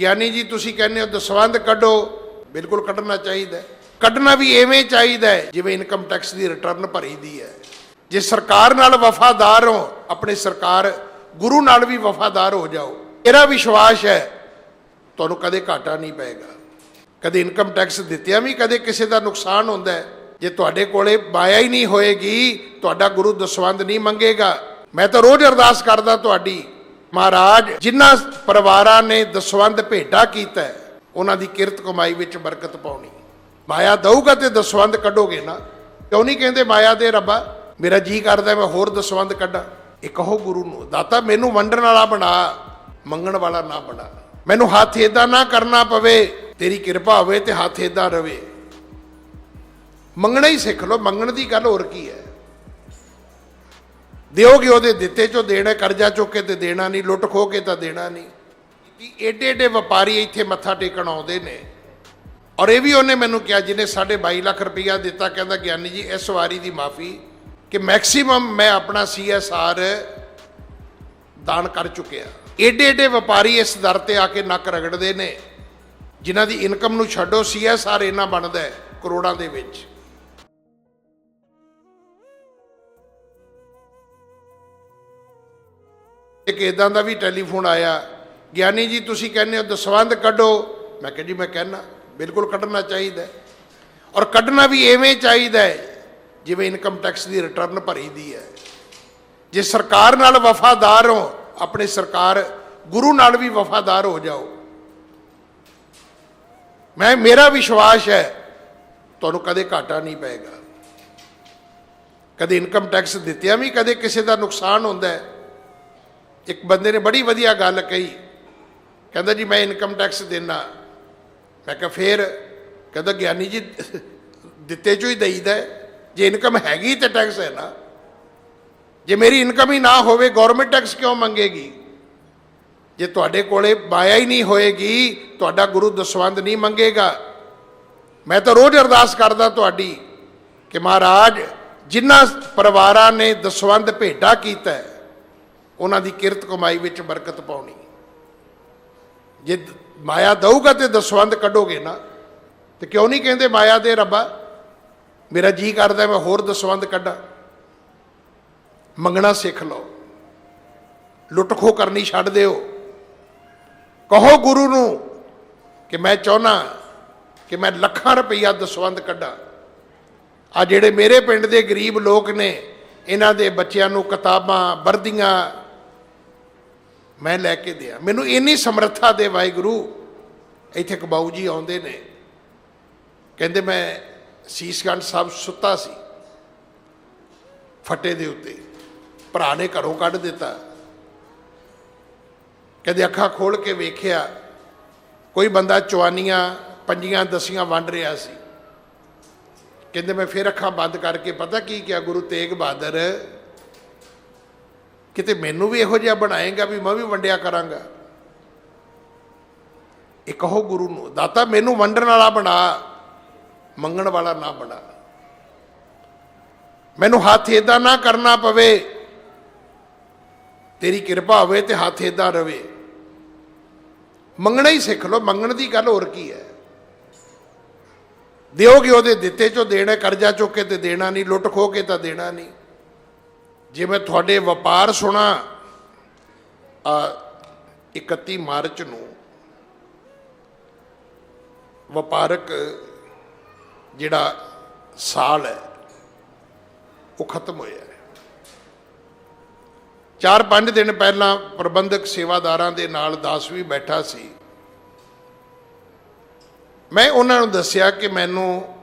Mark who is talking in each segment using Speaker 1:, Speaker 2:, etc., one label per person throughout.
Speaker 1: ਗਿਆਨੀ ਜੀ, ਤੁਸੀਂ ਕਹਿੰਦੇ ਹੋ ਦਸਵੰਧ ਕੱਢੋ। ਬਿਲਕੁਲ ਕੱਢਣਾ ਚਾਹੀਦਾ। ਕੱਢਣਾ ਵੀ ਐਵੇਂ ਚਾਹੀਦਾ ਜਿਵੇਂ ਇਨਕਮ ਟੈਕਸ ਦੀ ਰਿਟਰਨ ਭਰੀ ਦੀ ਹੈ। ਜੇ ਸਰਕਾਰ ਨਾਲ ਵਫਾਦਾਰ ਹੋ, ਆਪਣੇ ਸਰਕਾਰ ਗੁਰੂ ਨਾਲ ਵੀ ਵਫਾਦਾਰ ਹੋ ਜਾਓ, ਮੇਰਾ ਵਿਸ਼ਵਾਸ ਹੈ, ਤੁਹਾਨੂੰ ਕਦੇ ਘਾਟਾ ਨਹੀਂ ਪਏਗਾ। ਕਦੇ ਇਨਕਮ ਟੈਕਸ ਦਿੱਤਿਆਂ ਵੀ ਕਦੇ ਕਿਸੇ ਦਾ ਨੁਕਸਾਨ ਹੁੰਦਾ ਹੈ। ਜੇ ਤੁਹਾਡੇ ਕੋਲੇ ਮਾਇਆ ਹੀ ਨਹੀਂ ਹੋਏਗੀ, ਤੁਹਾਡਾ ਗੁਰੂ ਦਸਵੰਧ ਨਹੀਂ ਮੰਗੇਗਾ। ਮੈਂ ਤਾਂ ਰੋਜ਼ ਅਰਦਾਸ ਕਰਦਾ ਤੁਹਾਡੀ ਮਹਾਰਾਜ, ਜਿਨ੍ਹਾਂ ਪਰਿਵਾਰਾਂ ਨੇ ਦਸਵੰਧ ਭੇਟਾ ਕੀਤਾ ਉਹਨਾਂ ਦੀ ਕਿਰਤ ਕਮਾਈ ਵਿੱਚ ਬਰਕਤ ਪਾਉਣੀ। ਮਾਇਆ ਦਊਗਾ ਤੇ ਦਸਵੰਧ ਕੱਢੋਗੇ ਨਾ। ਕਿਉਂ ਨਹੀਂ ਕਹਿੰਦੇ ਮਾਇਆ ਦੇ ਰੱਬਾ, ਮੇਰਾ ਜੀ ਕਰਦਾ, ਮੈਂ ਹੋਰ ਦਸਵੰਧ ਕੱਢਾਂ। ਇਹ ਕਹੋ ਗੁਰੂ ਨੂੰ, ਦਾਤਾ ਮੈਨੂੰ ਵੰਡਣ ਵਾਲਾ ਬਣਾ, ਮੰਗਣ ਵਾਲਾ ਨਾ ਬਣਾ। ਮੈਨੂੰ ਹੱਥ ਏਦਾਂ ਨਾ ਕਰਨਾ ਪਵੇ, ਤੇਰੀ ਕਿਰਪਾ ਹੋਵੇ ਤੇ ਹੱਥ ਏਦਾਂ ਰਵੇ। ਮੰਗਣਾ ਹੀ ਸਿੱਖ ਲਓ, ਮੰਗਣ ਦੀ ਗੱਲ ਹੋਰ ਕੀ ਹੈ? ਦਿਓਗੇ ਉਹਦੇ ਦਿੱਤੇ ਚੋਂ ਦੇਣਾ, ਕਰਜ਼ਾ ਚੁੱਕ ਕੇ ਤੇ ਦੇਣਾ ਨਹੀਂ, ਲੁੱਟ ਖੋ ਕੇ ਤਾਂ ਦੇਣਾ ਨਹੀਂ। ਕਿ ਏਡੇ ਏਡੇ ਵਪਾਰੀ ਇੱਥੇ ਮੱਥਾ ਟੇਕਣ ਆਉਂਦੇ ਨੇ। ਔਰ ਇਹ ਵੀ ਉਹਨੇ ਮੈਨੂੰ ਕਿਹਾ, ਜਿਹਨੇ 22 ਲੱਖ ਰੁਪਈਆ ਦਿੱਤਾ, ਕਹਿੰਦਾ, ਗਿਆਨੀ ਜੀ, ਇਸ ਵਾਰੀ ਦੀ ਮਾਫੀ ਕਿ ਮੈਕਸਿਮਮ ਮੈਂ ਆਪਣਾ ਸੀਐਸਆਰ ਦਾਨ ਕਰ ਚੁੱਕਿਆ। ਏਡੇ ਏਡੇ ਵਪਾਰੀ ਇਸ ਦਰ ਤੇ ਆ ਕੇ ਨੱਕ ਰਗੜਦੇ ਨੇ, ਜਿਨ੍ਹਾਂ ਦੀ ਇਨਕਮ ਨੂੰ ਛੱਡੋ ਸੀਐਸਆਰ ਇੰਨਾ ਬਣਦਾ ਹੈ ਕਰੋੜਾਂ ਦੇ ਵਿੱਚ। ਇੱਕ ਇਦਾਂ ਦਾ ਵੀ ਟੈਲੀਫੋਨ ਆਇਆ, ਗਿਆਨੀ ਜੀ ਤੁਸੀਂ ਕਹਿੰਦੇ ਹੋ ਦਸਵੰਧ ਕੱਢੋ। ਮੈਂ ਕਿਹਾ ਜੀ ਮੈਂ ਕਹਿਣਾ ਬਿਲਕੁਲ ਕੱਢਣਾ ਚਾਹੀਦਾ ਔਰ ਕੱਢਣਾ ਵੀ ਐਵੇਂ ਚਾਹੀਦਾ ਹੈ, ਜਿਵੇਂ ਇਨਕਮ ਟੈਕਸ ਦੀ ਰਿਟਰਨ ਭਰੀ ਦੀ ਹੈ। ਜੇ ਸਰਕਾਰ ਨਾਲ ਵਫਾਦਾਰ ਹੋ, ਆਪਣੀ ਸਰਕਾਰ ਗੁਰੂ ਨਾਲ ਵੀ ਵਫਾਦਾਰ ਹੋ ਜਾਓ। ਮੈਂ, ਮੇਰਾ ਵਿਸ਼ਵਾਸ ਹੈ, ਤੁਹਾਨੂੰ ਕਦੇ ਘਾਟਾ ਨਹੀਂ ਪਏਗਾ। ਕਦੇ ਇਨਕਮ ਟੈਕਸ ਦਿੱਤਿਆਂ ਵੀ ਕਦੇ ਕਿਸੇ ਦਾ ਨੁਕਸਾਨ ਹੁੰਦਾ ਹੈ। ਇੱਕ ਬੰਦੇ ਨੇ ਬੜੀ ਵਧੀਆ ਗੱਲ ਕਹੀ ਕਹਿੰਦਾ ਜੀ ਮੈਂ ਇਨਕਮ ਟੈਕਸ ਦੇਣਾ ਮੈਂ ਕਿਹਾ ਫੇਰ ਕਹਿੰਦਾ ਗਿਆਨੀ ਜੀ ਦਿੱਤੇ ਚੋਂ ਹੀ ਦਈਦਾ ਜੇ ਇਨਕਮ ਹੈਗੀ ਤੇ ਟੈਕਸ ਹੈ ਨਾ। ਜੇ ਮੇਰੀ ਇਨਕਮ ਹੀ ਨਾ ਹੋਵੇ ਗਵਰਨਮੈਂਟ ਟੈਕਸ ਕਿਉਂ ਮੰਗੇਗੀ? ਜੇ ਤੁਹਾਡੇ ਕੋਲੇ ਬਾਇਆ ਹੀ ਨਹੀਂ ਹੋਏਗੀ ਤੁਹਾਡਾ ਗੁਰੂ ਦਸਵੰਧ ਨਹੀਂ ਮੰਗੇਗਾ। ਮੈਂ ਤਾਂ ਰੋਜ਼ ਅਰਦਾਸ ਕਰਦਾ ਤੁਹਾਡੀ ਕਿ ਮਹਾਰਾਜ ਜਿਨ੍ਹਾਂ ਪਰਿਵਾਰਾਂ ਨੇ ਦਸਵੰਧ ਭੇਟਾ ਕੀਤਾ ਹੈ, ਉਹਨਾਂ ਦੀ ਕਿਰਤ ਕਮਾਈ ਵਿੱਚ ਬਰਕਤ ਪਾਉਣੀ। ਜੇ ਮਾਇਆ ਦਊਗਾ ਤੇ ਦਸਵੰਧ ਕੱਢੋਗੇ ਨਾ, ਤੇ ਕਿਉਂ ਨਹੀਂ ਕਹਿੰਦੇ ਮਾਇਆ ਦੇ ਰੱਬਾ ਮੇਰਾ ਜੀ ਕਰਦਾ, ਮੈਂ ਹੋਰ ਦਸਵੰਧ ਕੱਢਾਂ। ਮੰਗਣਾ ਸਿੱਖ ਲਓ। ਲੁੱਟ ਖੋ ਕਰਨੀ ਛੱਡ ਦਿਓ। ਕਹੋ ਗੁਰੂ ਨੂੰ ਕਿ ਮੈਂ ਚਾਹੁੰਦਾ ਕਿ ਮੈਂ ਲੱਖਾਂ ਰੁਪਈਆ ਦਸਵੰਧ ਕੱਢਾਂ। ਆ ਜਿਹੜੇ ਮੇਰੇ ਪਿੰਡ ਦੇ ਗਰੀਬ ਲੋਕ ਨੇ, ਇਹਨਾਂ ਦੇ ਬੱਚਿਆਂ ਨੂੰ ਕਿਤਾਬਾਂ, ਵਰਦੀਆਂ ਮੈਂ ਲੈ ਕੇ ਦਿਆਂ। ਮੈਨੂੰ ਇੰਨੀ ਸਮਰੱਥਾ ਦੇ ਵਾਹਿਗੁਰੂ। ਇੱਥੇ ਕਬਾਊ ਜੀ ਆਉਂਦੇ ਨੇ। ਕਹਿੰਦੇ ਮੈਂ ਸੀਸਗੰਜ ਸਾਹਿਬ ਸੁੱਤਾ ਸੀ। ਫੱਟੇ ਦੇ ਉੱਤੇ। ਭਰਾ ਨੇ ਘਰੋਂ ਕੱਢ ਦਿੱਤਾ। ਕਹਿੰਦੇ ਅੱਖਾਂ ਖੋਲ ਕੇ ਵੇਖਿਆ, ਕੋਈ ਬੰਦਾ ਚਵਾਨੀਆਂ ਪੰਜੀਆਂ, ਦਸੀਆਂ ਵੰਡ ਰਿਹਾ ਸੀ। ਕਹਿੰਦੇ ਮੈਂ ਫਿਰ ਅੱਖਾਂ ਬੰਦ ਕਰਕੇ ਪਤਾ ਕੀ ਕਿਹਾ, ਗੁਰੂ ਤੇਗ ਬਹਾਦਰ ਕਿਤੇ ਮੈਨੂੰ ਵੀ ਇਹੋ ਜਿਹਾ ਬਣਾਏਗਾ ਵੀ ਮੈਂ ਵੀ ਵੰਡਿਆ ਕਰਾਂਗਾ। ਇਹ ਕਹੋ ਗੁਰੂ ਨੂੰ, ਦਾਤਾ ਮੈਨੂੰ ਵੰਡਣ ਵਾਲਾ ਬਣਾ, ਮੰਗਣ ਵਾਲਾ ਨਾ ਬਣਾ। ਮੈਨੂੰ ਹੱਥ ਏਦਾਂ ਨਾ ਕਰਨਾ ਪਵੇ, ਤੇਰੀ ਕਿਰਪਾ ਹੋਵੇ ਤੇ ਹੱਥ ਏਦਾਂ ਰਵੇ। ਮੰਗਣਾ ਹੀ ਸਿੱਖ ਲਓ, ਮੰਗਣ ਦੀ ਗੱਲ ਹੋਰ ਕੀ ਹੈ? ਦਿਓਗੇ ਉਹਦੇ ਦਿੱਤੇ ਚੋਂ ਦੇਣਾ, ਕਰਜ਼ਾ ਚੁੱਕ ਕੇ ਤੇ ਦੇਣਾ ਨਹੀਂ, ਲੁੱਟ ਖੋ ਕੇ ਤਾਂ ਦੇਣਾ ਨਹੀਂ। ਜੇ ਮੈਂ ਤੁਹਾਡੇ ਵਪਾਰ ਸੁਣਾ, ਆ 31 ਮਾਰਚ ਨੂੰ ਵਪਾਰਕ ਜਿਹੜਾ ਸਾਲ ਹੈ, ਉਹ ਖਤਮ ਹੋਇਆ ਹੈ। ਚਾਰ ਪੰਜ ਦਿਨ ਪਹਿਲਾਂ ਪ੍ਰਬੰਧਕ ਸੇਵਾਦਾਰਾਂ ਦੇ ਨਾਲ ਦਾਸ ਵੀ ਬੈਠਾ ਸੀ। ਮੈਂ ਉਹਨਾਂ ਨੂੰ ਦੱਸਿਆ ਕਿ ਮੈਨੂੰ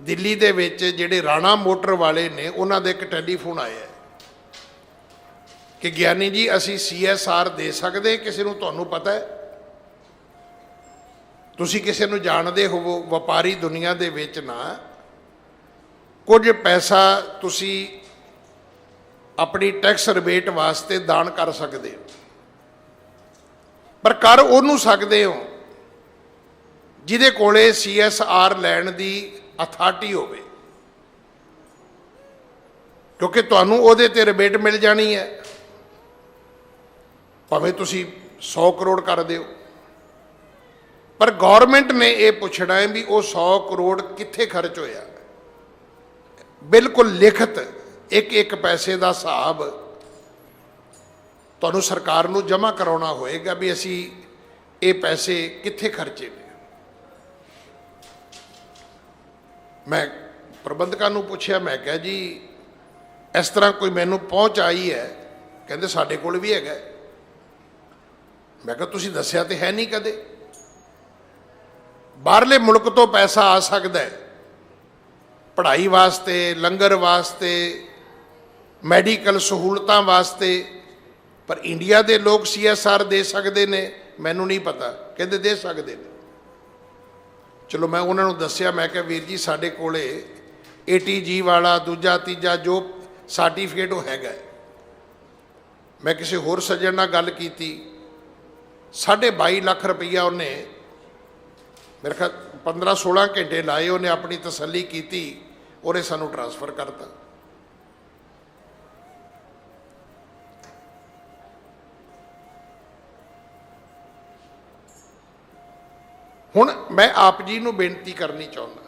Speaker 1: ਦਿੱਲੀ ਦੇ ਵਿੱਚ ਜਿਹੜੇ ਰਾਣਾ ਮੋਟਰ ਵਾਲੇ ਨੇ, ਉਹਨਾਂ ਦੇ ਇੱਕ ਟੈਲੀਫੋਨ ਆਇਆ ਹੈ ਕਿ ਗਿਆਨੀ ਜੀ, ਅਸੀਂ ਸੀਐਸਆਰ ਦੇ ਸਕਦੇ ਕਿਸੇ ਨੂੰ ਤੁਹਾਨੂੰ ਪਤਾ ਹੈ? ਤੁਸੀਂ ਕਿਸੇ ਨੂੰ ਜਾਣਦੇ ਹੋਵੋ, ਵਪਾਰੀ ਦੁਨੀਆ ਦੇ ਵਿੱਚ ਨਾ, ਕੁਝ ਪੈਸਾ ਤੁਸੀਂ ਆਪਣੀ ਟੈਕਸ ਰਿਬੇਟ ਵਾਸਤੇ ਦਾਨ ਕਰ ਸਕਦੇ ਹੋ। ਪਰ ਕਰ ਉਹਨੂੰ ਸਕਦੇ ਹੋ, ਜਿਹਦੇ ਕੋਲੇ ਸੀਐਸਆਰ ਲੈਣ ਦੀ ਅਥਾਰਟੀ ਹੋਵੇ। ਕਿਉਂਕਿ ਤੁਹਾਨੂੰ ਉਹਦੇ ਤੇ ਰਿਬੇਟ ਮਿਲ ਜਾਣੀ ਹੈ। ਭਾਵੇਂ ਤੁਸੀਂ 100 ਕਰੋੜ ਕਰ ਦਿਓ ਪਰ ਗਵਰਨਮੈਂਟ ਨੇ ਇਹ ਪੁੱਛਣਾ ਹੈ ਵੀ ਉਹ 100 ਕਰੋੜ ਕਿੱਥੇ ਖਰਚ ਹੋਇਆ। ਬਿਲਕੁਲ ਲਿਖਤ ਇੱਕ ਇੱਕ ਪੈਸੇ ਦਾ ਹਿਸਾਬ ਤੁਹਾਨੂੰ ਸਰਕਾਰ ਨੂੰ ਜਮ੍ਹਾਂ ਕਰਾਉਣਾ ਹੋਏਗਾ ਵੀ ਅਸੀਂ ਇਹ ਪੈਸੇ ਕਿੱਥੇ ਖਰਚੇ ਨੇ। ਮੈਂ ਪ੍ਰਬੰਧਕਾਂ ਨੂੰ ਪੁੱਛਿਆ, ਮੈਂ ਕਿਹਾ ਜੀ, ਇਸ ਤਰ੍ਹਾਂ ਕੋਈ ਮੈਨੂੰ ਪਹੁੰਚ ਆਈ ਹੈ? ਕਹਿੰਦੇ ਸਾਡੇ ਕੋਲ ਵੀ ਹੈਗਾ। ਮੈਂ ਕਿਹਾ, ਤੁਸੀਂ ਦੱਸਿਆ ਤੇ ਹੈ ਨਹੀਂ ਕਦੇ। ਬਾਹਰਲੇ ਮੁਲਕ ਤੋਂ ਪੈਸਾ ਆ ਸਕਦਾ ਹੈ। ਪੜ੍ਹਾਈ ਵਾਸਤੇ, ਲੰਗਰ ਵਾਸਤੇ, ਮੈਡੀਕਲ ਸਹੂਲਤਾਂ ਵਾਸਤੇ, ਪਰ ਇੰਡੀਆ ਦੇ ਲੋਕ ਸੀਐਸਆਰ ਦੇ ਸਕਦੇ ਨੇ, ਮੈਨੂੰ ਨਹੀਂ ਪਤਾ। ਕਹਿੰਦੇ ਦੇ ਸਕਦੇ ਨੇ। ਚਲੋ ਮੈਂ ਉਹਨਾਂ ਨੂੰ ਦੱਸਿਆ, ਮੈਂ ਕਿਹਾ ਵੀਰ ਜੀ ਸਾਡੇ ਕੋਲੇ ਏਟੀਜੀ ਵਾਲਾ, ਦੂਜਾ, ਤੀਜਾ ਜੋ ਸਰਟੀਫਿਕੇਟ ਉਹ ਹੈਗਾ ਮੈਂ ਕਿਸੇ ਹੋਰ ਸੱਜਣ ਨਾਲ ਗੱਲ ਕੀਤੀ। 22 ਲੱਖ ਰੁਪਈਆ ਉਹਨੇ, ਮੇਰੇ ਖਿਆਲ 15 16 ਘੰਟੇ ਲਾਏ, ਉਹਨੇ ਆਪਣੀ ਤਸੱਲੀ ਕੀਤੀ, ਉਹਨੇ ਸਾਨੂੰ ਟਰਾਂਸਫਰ ਕਰਤਾ। ਹੁਣ ਮੈਂ ਆਪ ਜੀ ਨੂੰ ਬੇਨਤੀ ਕਰਨੀ ਚਾਹੁੰਦਾ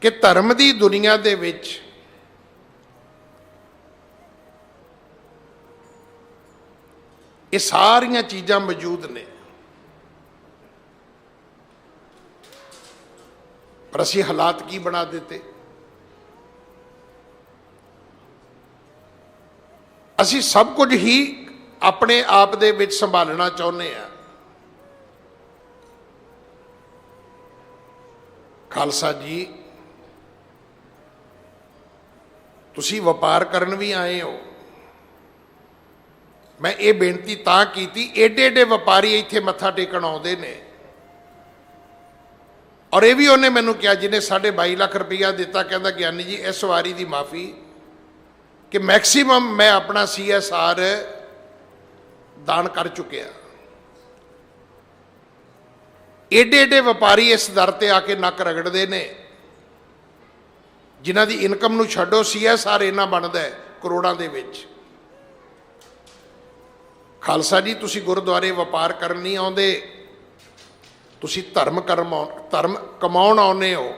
Speaker 1: ਕਿ ਧਰਮ ਦੀ ਦੁਨੀਆ ਦੇ ਵਿੱਚ ਇਹ ਸਾਰੀਆਂ ਚੀਜ਼ਾਂ ਮੌਜੂਦ ਨੇ। ਪਰ ਅਸੀਂ ਹਾਲਾਤ ਕੀ ਬਣਾ ਦਿੱਤੇ? ਅਸੀਂ ਸਭ ਕੁਝ ਹੀ ਆਪਣੇ ਆਪ ਦੇ ਵਿੱਚ ਸੰਭਾਲਣਾ ਚਾਹੁੰਦੇ ਆ। ਖਾਲਸਾ ਜੀ, ਤੁਸੀਂ ਵਪਾਰ ਕਰਨ ਵੀ ਆਏ ਹੋ। ਮੈਂ ਇਹ ਬੇਨਤੀ ਤਾਂ ਕੀਤੀ ਏਡੇ ਏਡੇ ਵਪਾਰੀ ਇੱਥੇ ਮੱਥਾ ਟੇਕਣ ਆਉਂਦੇ ਨੇ। ਔਰ ਇਹ ਵੀ ਉਹਨੇ ਮੈਨੂੰ ਕਿਹਾ, ਜਿਹਨੇ 22 ਲੱਖ ਰੁਪਈਆ ਦਿੱਤਾ, ਕਹਿੰਦਾ ਗਿਆਨੀ ਜੀ, ਇਸ ਵਾਰੀ ਦੀ ਮਾਫੀ, ਕਿ ਮੈਕਸਿਮਮ ਮੈਂ ਆਪਣਾ ਸੀਐਸਆਰ ਦਾਨ ਕਰ ਚੁੱਕਿਆ ਏਡੇ ਏਡੇ ਵਪਾਰੀ ਇਸ ਦਰ ਤੇ ਆ ਕੇ ਨੱਕ ਰਗੜਦੇ ਨੇ। ਜਿਨ੍ਹਾਂ ਦੀ ਇਨਕਮ ਨੂੰ ਛੱਡੋ ਸੀਐਸਆਰ ਇੰਨਾ ਬਣਦਾ ਹੈ ਕਰੋੜਾਂ ਦੇ ਵਿੱਚ। ਖਾਲਸਾ ਜੀ, ਤੁਸੀਂ ਗੁਰਦੁਆਰੇ ਵਪਾਰ ਕਰਨ ਨਹੀਂ ਆਉਂਦੇ। ਤੁਸੀਂ ਧਰਮ ਕਰਮ ਧਰਮ ਕਮਾਉਣ ਆਉਂਦੇ ਹੋ।